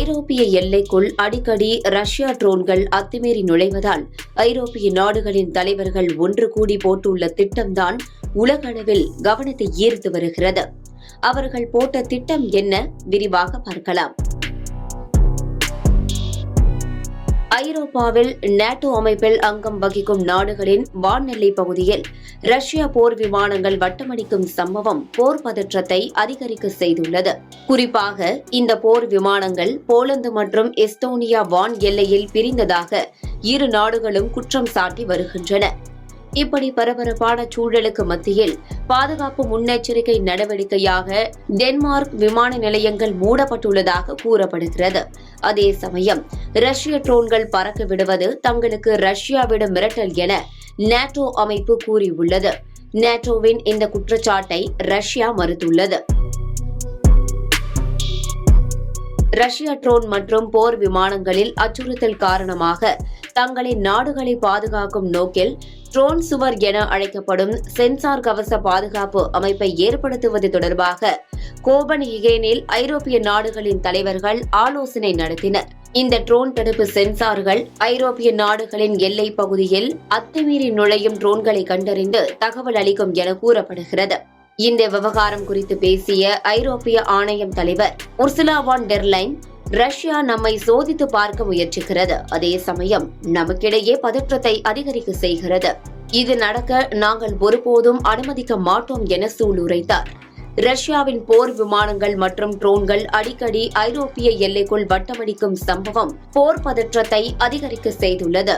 ஐரோப்பிய எல்லைக்குள் அடிக்கடி ரஷ்யா ட்ரோன்கள் அத்துமீறி நுழைவதால் ஐரோப்பிய நாடுகளின் தலைவர்கள் ஒன்று கூடி போட்டுள்ள திட்டம்தான் உலகளவில் கவனத்தை ஈர்த்து வருகிறது. அவர்கள் போட்ட திட்டம் என்ன? விரிவாக பார்க்கலாம். ஐரோப்பாவில் நேட்டோ அமைப்பில் அங்கம் வகிக்கும் நாடுகளின் வான்எல்லை பகுதியில் ரஷ்யா போர் விமானங்கள் வட்டமடிக்கும் சம்பவம் போர் பதற்றத்தை அதிகரிக்க செய்துள்ளது. குறிப்பாக இந்த போர் விமானங்கள் போலந்து மற்றும் எஸ்டோனியா வான் எல்லையில் பிரிந்ததாக இரு நாடுகளும் குற்றம் சாட்டி வருகின்றன. இப்படி பரபரப்பான சூழலுக்கு மத்தியில் பாதுகாப்பு முன்னெச்சரிக்கை நடவடிக்கையாக டென்மார்க் விமான நிலையங்கள் மூடப்பட்டுள்ளதாக கூறப்படுகிறது. அதே சமயம் ரஷ்ய ட்ரோன்கள் பறக்க விடுவது தங்களுக்கு ரஷ்யாவிடம் மிரட்டல் என நேட்டோ அமைப்பு கூறியுள்ளது. நேட்டோவின் இந்த குற்றச்சாட்டை ரஷ்யா மறுத்துள்ளது. ரஷ்ய ட்ரோன் மற்றும் போர் விமானங்களில் அச்சுறுத்தல் காரணமாக தங்களின் நாடுகளை பாதுகாக்கும் நோக்கில் ட்ரோன் சுவர் என அழைக்கப்படும் சென்சார் கவச பாதுகாப்பு அமைப்பை ஏற்படுத்துவது தொடர்பாக கோபன்ஹிகேனில் ஐரோப்பிய நாடுகளின் தலைவர்கள் ஆலோசனை நடத்தினர். இந்த ட்ரோன் தடுப்பு சென்சார்கள் ஐரோப்பிய நாடுகளின் எல்லை பகுதியில் அத்துமீறி நுழையும் ட்ரோன்களை கண்டறிந்து தகவல் அளிக்கும் என கூறப்படுகிறது. இந்த விவகாரம் குறித்து பேசிய ஐரோப்பிய ஆணையம் தலைவர் உர்சுலா வான் டெர்லைன் ரஷ்யா நம்மை சோதித்து பார்க்க முயற்சிக்கிறது. அதே சமயம் நமக்கிடையே பதற்றத்தை அதிகரிக்க செய்கிறது. இது நடக்க நாங்கள் ஒருபோதும் அனுமதிக்க மாட்டோம் என சூளுரைத்தார். ரஷ்யாவின் போர் விமானங்கள் மற்றும் ட்ரோன்கள் அடிக்கடி ஐரோப்பிய எல்லைக்குள் வட்டமடிக்கும் சம்பவம் போர் பதற்றத்தை அதிகரிக்க செய்துள்ளது.